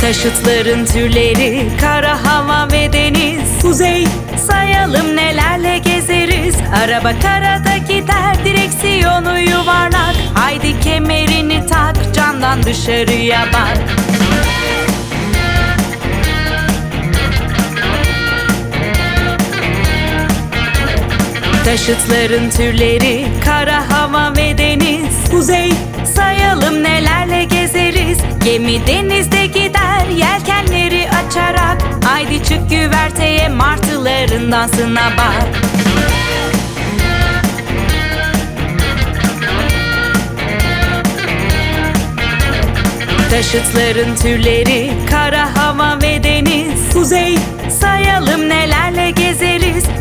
Taşıtların türleri, kara hava ve deniz. Kuzey. Sayalım nelerle gezeriz. Araba karada gider, direksiyonu yuvarlak. Haydi kemerini tak, camdan dışarıya bak. Taşıtların türleri kara hava ve deniz. Kuzey, Sayalım nelerle gezeriz. Gemi denizde gider yelkenleri açarak. Haydi çık güverteye martıların dansına bak. Taşıtların türleri kara